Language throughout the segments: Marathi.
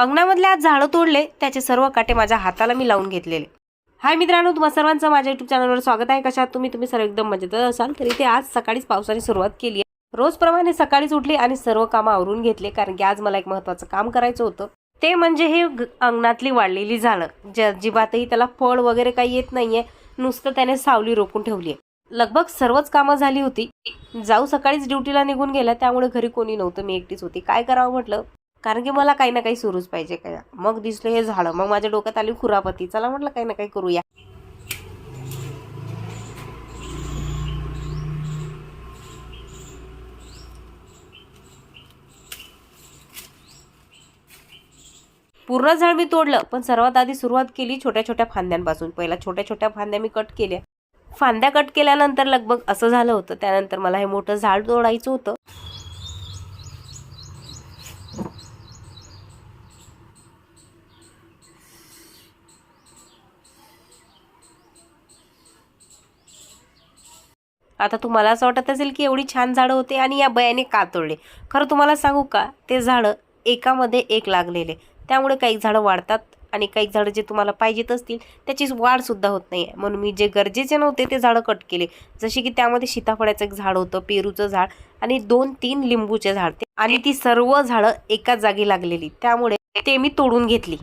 अंगणामधले आज झाडं तोडले त्याचे सर्व काटे माझ्या हाताला मी लावून घेतलेले. हाय मित्रांनो तुम्हा सर्वांचं माझ्या युट्यूब चॅनलवर स्वागत आहे. कशात तुम्ही? तुम्ही सर्व एकदम मजेत असाल. तरी ते आज सकाळीच पावसाने सुरुवात केली आहे. रोजप्रमाणे सकाळीच उठले आणि सर्व कामं आवरून घेतले कारण की आज मला एक महत्वाचं काम करायचं होतं. ते म्हणजे हे अंगणातली वाढलेली झाडं जे अजिबातही त्याला फळ वगैरे काही येत नाहीये नुसतं त्याने सावली रोखून ठेवली आहे लगभग सर्वच कामं झाली होती. जाऊ सकाळीच ड्युटीला निघून गेल्या त्यामुळे घरी कोणी नव्हतं मी एकटीच होती. काय करावं म्हटलं? कारण की मला काही ना काही सुरूच पाहिजे काय मग दिसलं हे झाडं मग माझ्या डोक्यात आली खुरापती. चला म्हटलं काही ना काही करूया. पूर्ण झाड मी तोडलं पण सर्वात आधी सुरुवात केली छोट्या छोट्या फांद्यांपासून. पहिला छोट्या छोट्या फांद्या मी कट केल्या. फांद्या कट केल्यानंतर लगभग असं झालं होतं. त्यानंतर मला हे मोठं झाड तोडायचं होतं. आता तुम्हाला असं वाटत असेल की एवढी छान झाडं होते आणि या बयाने का तोडले खरं तुम्हाला सांगू का ते झाडं एकामध्ये एक लागलेले. त्यामुळे काही झाडं वाढतात आणि काही झाडं जे तुम्हाला पाहिजेत असतील त्याची वाढसुद्धा होत नाही. आहे म्हणून मी जे गरजेचे नव्हते ते झाडं कट केले. जसे की त्यामध्ये सीताफळाचं एक झाड होतं पेरूचं झाड आणि दोन तीन लिंबूचे झाड. आणि ती सर्व झाडं एकाच जागी लागलेली. त्यामुळे ते मी तोडून घेतली.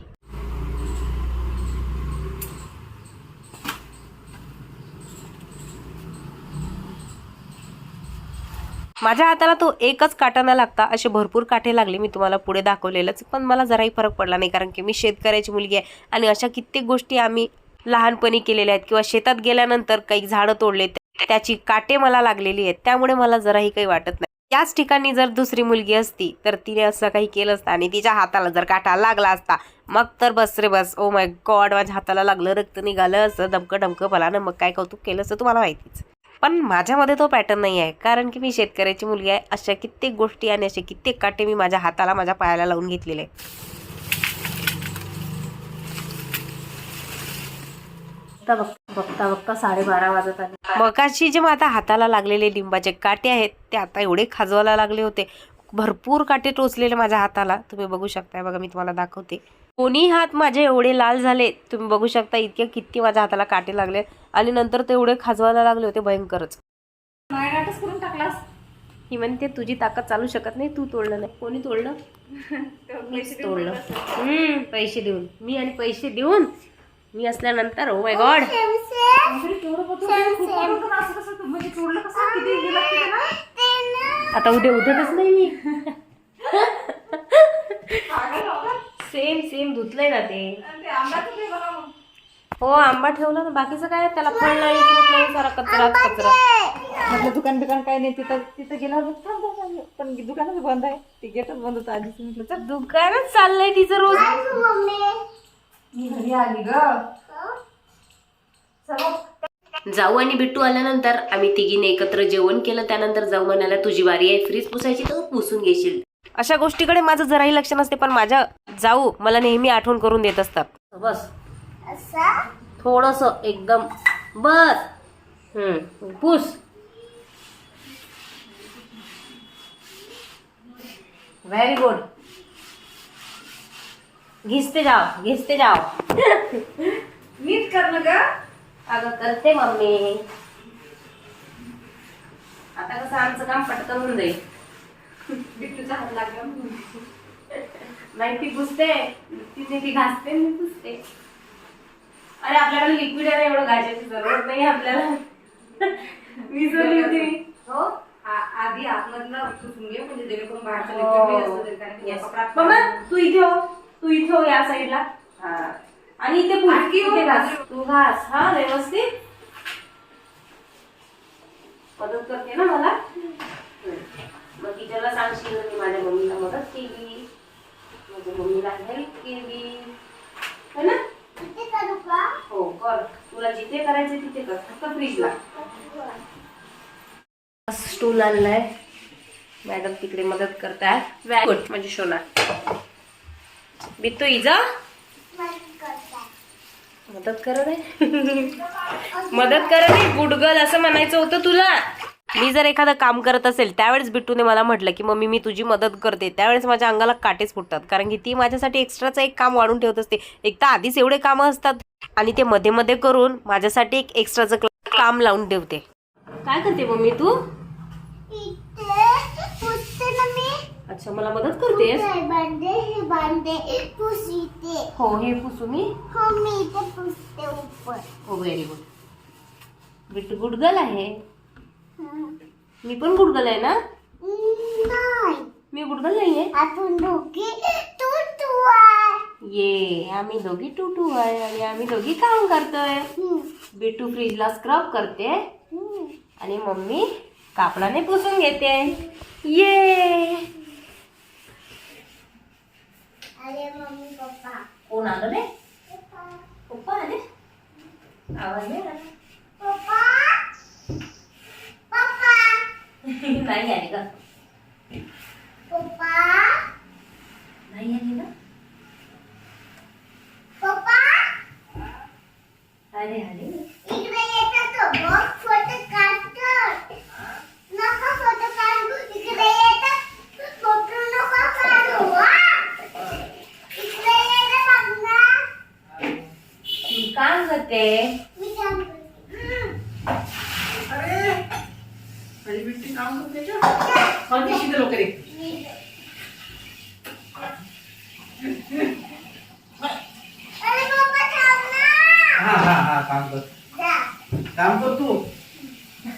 माझ्या हाताला तो एकच काटा न लागता. असे भरपूर काटे लागले. मी तुम्हाला पुढे दाखवलेलंच. पण मला जराही फरक पडला नाही. कारण की मी शेतकऱ्याची मुलगी आहे. आणि अशा कित्येक गोष्टी आम्ही लहानपणी केलेल्या आहेत. किंवा शेतात गेल्यानंतर काही झाडं तोडले त्याची काटे मला लागलेली आहेत. त्यामुळे मला जराही काही वाटत नाही. त्याच ठिकाणी जर दुसरी मुलगी असती तर तिने असं काही केलं असतं आणि तिच्या हाताला जर काटा लागला असता मग तर बस रे बस. ओ माय गॉड माझ्या हाताला लागलं रक्त निघालं असं. डमकं डमकं ना मग काय कौतुक केलं असं तुम्हाला माहितीच. पण माझ्यामध्ये तो पॅटर्न नाही आहे. कारण की मी शेतकऱ्याची मुलगी आहे. अशा कित्येक गोष्टी आणि असे कित्येक काटे मी माझ्या हाताला माझ्या पायाला लावून घेतलेले आता बघता बघता साडेबारा वाजत आले. मगाशी जे माझ्या हाताला लागलेले लिंबाचे काटे आहेत ते आता एवढे खाजवायला लागले होते. भरपूर काटे टोचलेले माझ्या हाताला. तुम्ही बघू शकताय. बघा मी तुम्हाला दाखवते. कोणी हात माझे एवढे लाल झाले. तुम्ही बघू शकता इतके किती माझ्या हाताला काटे लागले. आणि नंतर ते एवढे खाजवायला लागले होते भयंकरच. करून टाकलास? ही म्हणते तुझी ताकद चालू शकत नाही तू तोडलं नाही. कोणी तोडलं? तोडलं. हम्म पैसे देऊन. मी आणि पैसे देऊन मी असल्यानंतर ओ माय गॉड म्हणजे तोडलं कसं? किती गेलं किती ना आता उद्या उठतच नाही मी. सेम सेम धुतलंय ना ते. हो आंबा ठेवला ना बाकीचं काय? त्याला फळ नाही फ्रूट नाही सारा कचरा कचरा. म्हटलं दुकान बिकान काय नाही तिथं तिथं गेल्यावर. पण दुकानच बंद आहे. ते गेटच बंद होतं आधीच. म्हटलं चल. दुकानच चाललंय तिचं रोज. मी घरी आली ग. जाऊ आणि बिट्टू आल्यानंतर आम्ही तिघीने एकत्र जेवण केलं. त्यानंतर जाऊ म्हणाला तुझी वारी आहे फ्रीज पुसायची तर पुसून घेशील. अशा गोष्टीकडे माझं जराही लक्ष नसते पण माझ्या जाऊ मला नेहमी आठवण करून देत असतात. बस. थोडस एकदम. बस. हम्म. पुस. व्हेरी गुड घिसते जाओ घिसते जाओ नीट कर ना ग. अगं करते मम्मी. आता कसं आमचं काम पटकन होऊन जाईल. बिट्टूचा हात लागला. नाही ती पुसते. तिथे ती घासते मी पुसते. अरे आपल्याकडे लिक्विड आहे एवढं घासायची जरूरत नाही आपल्याला. विसरली होती. हो? आ- आधी आतमधलं पुसून घे म्हणजे जेणेकरून बाहेरचं हो. असतं कारण मम्मा तू इथे हो. तू इथे हो या साईडला. आणि इथे आणखी हो, घास. तू घास. हा व्यवस्थित. मदत करते ना मला? मग टीचरला सांगशील ना मी माझ्या मम्मीला मदत केली. माझ्या मम्मीला हेल्प केली. है ना? हो कर. तुला जिथे करायचं तिथे कर. फक्त फ्रीजला स्टूल आणलाय. मॅडम तिकडे मदत करताय. गुड म्हणजे शोना बित्तो इजा मदत कर रे. मदत कर रे गुड गर्ल असं म्हणायचं होतं तुला. मी जर एखादं काम करत असेल त्यावेळेस बिट्टूने मला म्हटलं की मम्मी मी तुझी मदत करते. त्यावेळेस माझ्या अंगाला काटेच फुटतात कारण की ती माझ्यासाठी एक्स्ट्राचं एक काम वाढून ठेवत असते. एक तर आधीच एवढे कामं असतात आणि ते मध्ये मध्ये करून माझ्यासाठी एक एक्स्ट्राचं काम लावून ठेवते. काय करते मम्मी तू? अच्छा मला मदत करतेस? हे हे पुसू मी. हो मी इथे पुसते ऊपर very good Bittu good girl आहे. मी पण गुड गर्ल आहे ना नाही मी गुड गर्ल नाही आपण दोघी तू आहे ये आम्ही दोघी टू टू आहे आणि आम्ही दोघी काम करतोय फ्रीजला स्क्रब करते. आणि मम्मी कापडाने पुसून घेते ये अरे मम्मी पप्पा कोण आलं रे पप्पा आले आवाज़ नाही नाही आले का पप्पा? नाही आले ना पप्पा? आले आले इकडे येतात तो. बघ फोटो काढतो नको फोटो काढू. इकडे येतात फोटो नको काढू इकडे येतात बघ ना. मी काम करते मी काम करते अरे पप्पा थांब ना हा हा हा काम कर जा काम कर तू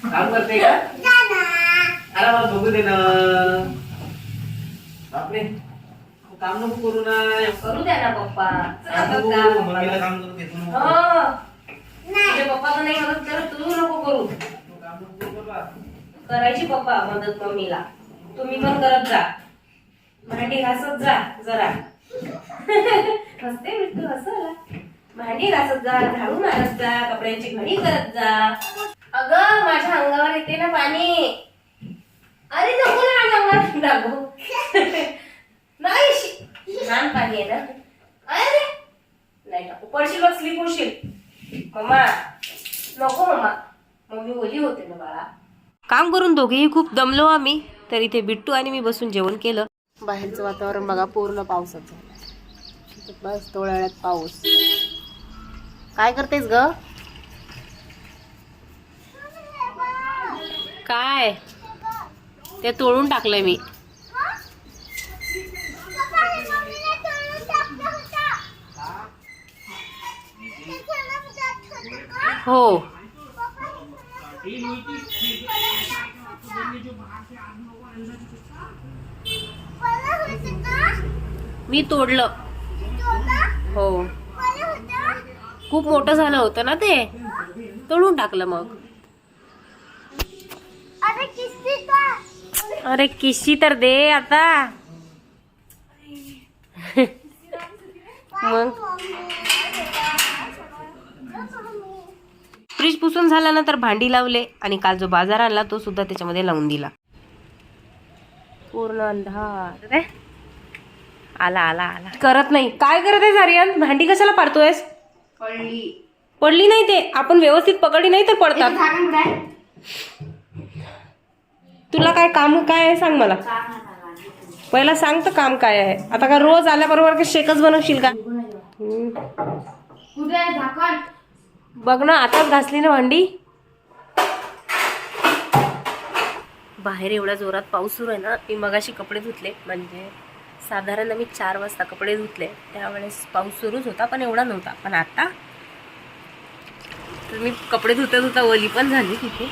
काम करते का? अरे मला बघू दे ना. बापरे. तू काम नको करू ना. करू द्या ना पप्पा. मम्मीला काम करू देतो हो. तुझ्या नाही मदत करत तू नको करू. तू. करायची पप्पा मदत मम्मीला. तुम्ही पण करत जा. भांडी घासत जा जरा. हसते बिट्टू हसायला भांडी घासत जा झाडू मारत जा कपड्यांची घडी करत जा. अगं माझ्या अंगावर येते ना पाणी. अरे नको ना माझ्या अंगावर. लागू नाही. छान पाणी आहे ना. अरे नाही टाकू. पडशील बघ स्लीप होशील. मम्मा नको मम्मा. मम्मी ओली होते ना बाळा. काम करून दोघेही खूप दमलो आम्ही. तर इथे बिट्टू आणि मी बसून जेवण केलं. बाहेरचं वातावरण बघा पूर्ण पावसाचं. बस तोळ्यात पाऊस. काय करतेस ग? काय? ते तोडून टाकलंय मी. हो. मी तोडलं. हो. खूप मोठं झालं होतं ना ते? तोडून टाकलं मग. अरे किस्ती का? अरे किशी तर दे आता. मग? फ्रीज पुसून झाल्यानंतर भांडी लावले आणि काल जो बाजार आणला तो सुद्धा त्याच्यामध्ये लावून दिला. पूर्ण अंधार. आला आला आला. करत नाही. काय करत आहे आर्यन? भांडी कशाला पाडतोयस? पडली. पडली नाही ते. आपण व्यवस्थित पकडली नाही तर पडतात? तुला काय काम काय आहे? सांग मला. पहिला सांग तर काम काय आहे. आता का रोज आल्याबरोबर का शेकच बनवशील का? बघ ना आताच घासली ना भांडी. बाहेर एवढ्या जोरात पाऊस सुरू आहे ना मी मगाशी कपडे धुतले. म्हणजे साधारण मी चार वाजता कपडे धुतले. त्यावेळेस पाऊस सुरूच होता पण एवढा नव्हता. पण आता तर मी कपडे धुता धुता ओली पण झाली तिथे.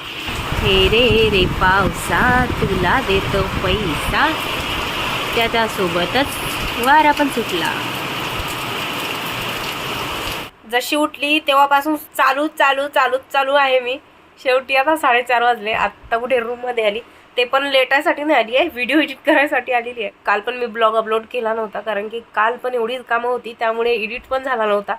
रे रे पावसा तुला देतो पैसा. त्याच्यासोबतच वारा पण सुटला. जशी उठली तेव्हापासून चालू चालू चालूच चालू आहे मी. शेवटी आता साडेचार वाजले. आत्ता कुठे रूममध्ये आली? ते पण लेटायसाठी नाही आली आहे. व्हिडिओ एडिट करायसाठी आलेली आहे. काल पण मी ब्लॉग अपलोड केला नव्हता कारण की काल पण एवढीच कामं होती त्यामुळे एडिट पण झाला नव्हता.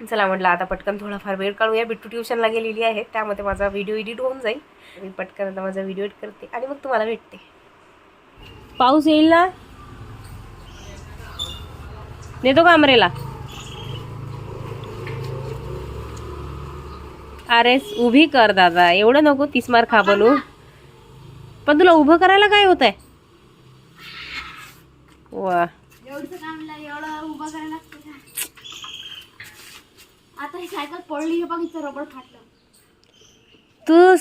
चला म्हटलं आता पटकन थोडाफार वेळ काढूया. बिट्टू ट्युशनला गेलेली आहे. त्यामध्ये माझा व्हिडिओ एडिट होऊन जाईल. मी पटकन आता माझा व्हिडिओ एडिट करते आणि मग तुम्हाला भेटते. पाऊस येईल ना? नेतो का अमरेला अरे उभी कर दादा. एवढं नको तीस मार खा बनू. पण तुला उभं करायला काय होत आहे वा एवढं कामला एवढं उभं करायला लागतं का आता ही सायकल पडली हे बघ इथं रबड फाटलं. तू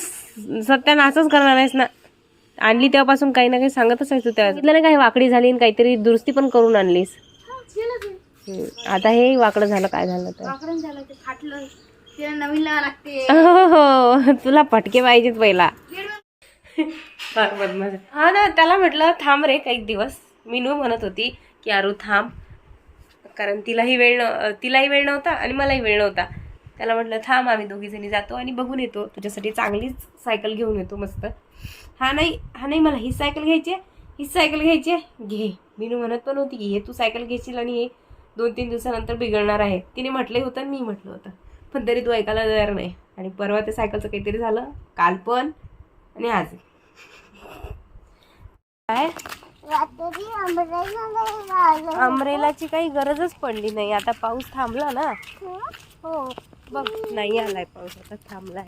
सत्यानाशच करणार आहेस ना? आणली तेव्हापासून काही ना काही सांगतच आहेस तू त्या नाही काही वाकडी झाली आणि काहीतरी दुरुस्ती पण करून आणलीस. हा केलं ते. हम्म. आता हे वाकडं झालं काय झालं तर. वाकडून झालं ते फाटलं. तिला नवीन लावा लागते. हो तुला पटके पाहिजेत पहिला. हा ना त्याला म्हटलं थांब रे काही दिवस. मिनू म्हणत होती की अरू थांब. कारण तिलाही वेळ न तिलाही वेळ नव्हता आणि मलाही वेळ नव्हता. त्याला म्हटलं थांब आम्ही दोघीजणी जातो आणि बघून येतो. तुझ्यासाठी चांगलीच सायकल घेऊन येतो मस्त. हा नाही हा नाही मला ही सायकल घ्यायची आहे. हीच सायकल घ्यायची आहे. घे. मीनू म्हणत पण होती की हे तू सायकल घेशील आणि हे दोन तीन दिवसानंतर बिघडणार आहे. तिने म्हटलं होतं आणि मी म्हटलं होतं. पण तरी तू ऐकायला तयार नाही. आणि परवा त्या सायकलचं काहीतरी झालं काल पण आणि आज. काय? अमरेलाची काही गरजच पडली नाही. आता पाऊस थांबला ना. हो. बघ नाही आलाय पाऊस. आता थांबलाय.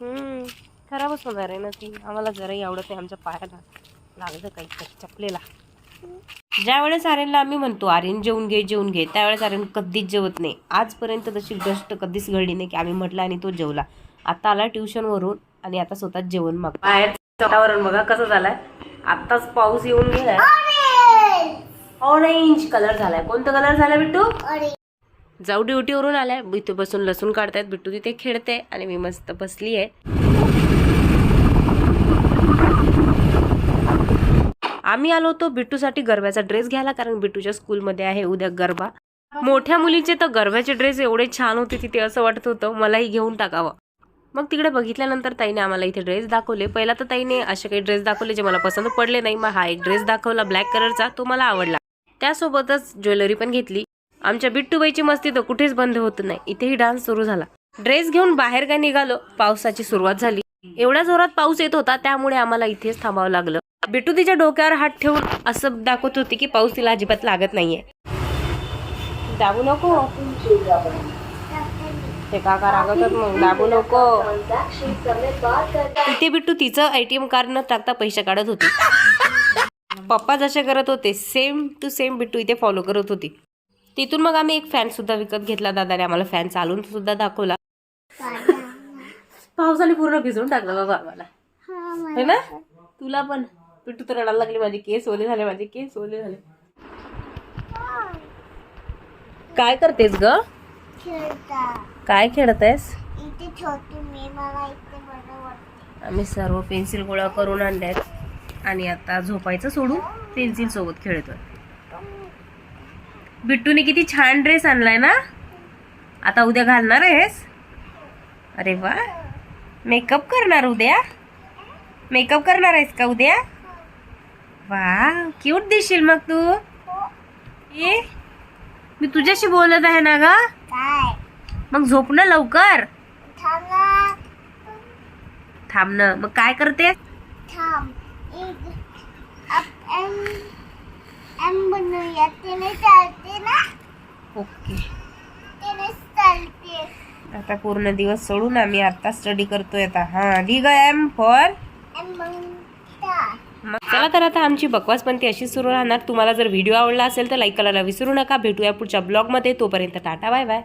हम्म. खराबच होणार आहे ना ती. आम्हाला जराही आवडत नाही आमच्या पायाला. लागलं काहीतरी चपलेला. ज्या वेळेस आर्यनला आम्ही म्हणतो आर्यन जेवून घे जेवून घे त्यावेळेस आर्यन कधीच जेवत नाही. आजपर्यंत तशी गोष्ट कधीच घडली नाही की आम्ही म्हटलं आणि तो जेवला. आता आला ट्युशनवरून. आणि आता स्वतःच जेवण माग बाहेर वातावरण बघा कसं झालंय. आताच पाऊस येऊन गेलाय. ऑरेंज कलर झालाय. कोणता कलर झालाय बिट्टू? जाऊ ड्युटीवरून आलाय. इथे बसून लसूण काढतायत. बिट्टू तिथे खेळते आणि मी मस्त बसली आहे आम्ही आलो होतो बिट्टूसाठी गरब्याचा ड्रेस घ्यायला कारण बिट्टूच्या स्कूलमध्ये आहे उद्या गरबा. मोठ्या मुलीचे तर गरब्याचे ड्रेस एवढे छान होते तिथे असं वाटत होतं. मलाही घेऊन टाकावं. मग तिकडे बघितल्यानंतर ताईने आम्हाला इथे ड्रेस दाखवले. पहिला तर ताईने असे काही ड्रेस दाखवले जे मला पसंत पडले नाही. मग हा एक ड्रेस दाखवला ब्लॅक कलरचा तो मला आवडला. त्यासोबतच ज्वेलरी पण घेतली. आमच्या बिट्टूबाईची मस्ती तर कुठेच बंद होत नाही. इथेही डान्स सुरू झाला. ड्रेस घेऊन बाहेर काय निघालो? पावसाची सुरुवात झाली. एवढ्या जोरात पाऊस येत होता त्यामुळे आम्हाला इथेच थांबावं लागलं. बिट्टू तिच्या डोक्यावर हात ठेवून असं दाखवत होती की पाऊस तिला अजिबात लागत नाहीये. दाबू नको. ते काका रागवतात मग दाबू नको. इथे बिट्टू तिचं एटीएम कार्ड न टाकता पैसे काढत होती. पप्पा जसे करत होते सेम टू सेम बिट्टू इथे फॉलो करत होती. तिथून मग आम्ही एक फॅन सुद्धा विकत घेतला दादाने. आम्हाला फॅन चालून सुद्धा दाखवला. पावसाने पूर्ण भिजवून टाकलं बाबा आम्हाला. है ना? तुला पण. पिट्टू तर रडायला लागली माझे केस ओले झाले माझे केस ओले झाले. काय करतेस ग? काय खेळत आहेस आम्ही सर्व पेन्सिल गोळा करून आणल्यात. आणि आता झोपायचं सोडून पेन्सिल सोबत खेळतोय. बिट्टूने किती छान ड्रेस आणलाय ना? आता उद्या घालणार आहेस? अरे वा. मेकअप करणार उद्या? मेकअप करणार आहेस का उद्या? वा क्यूट दिसशील मग तू. ए मी तुझ्याशी बोलत आहे ना ग? काय? मग झोप ना लवकर. थांबा थांब ना. मग काय करते ओके. आता पूर्ण दिवस सोडून आम्ही आता स्टडी करतोय आता. हा ढिग एम फॉर एम बनता चला तर आता आमची बकवास पण ती अशीच सुरू राहणार. तुम्हाला जर व्हिडिओ आवडला असेल तर लाईक करायला विसरू नका. भेटूया पुढच्या ब्लॉगमध्ये तोपर्यंत टाटा बाय बाय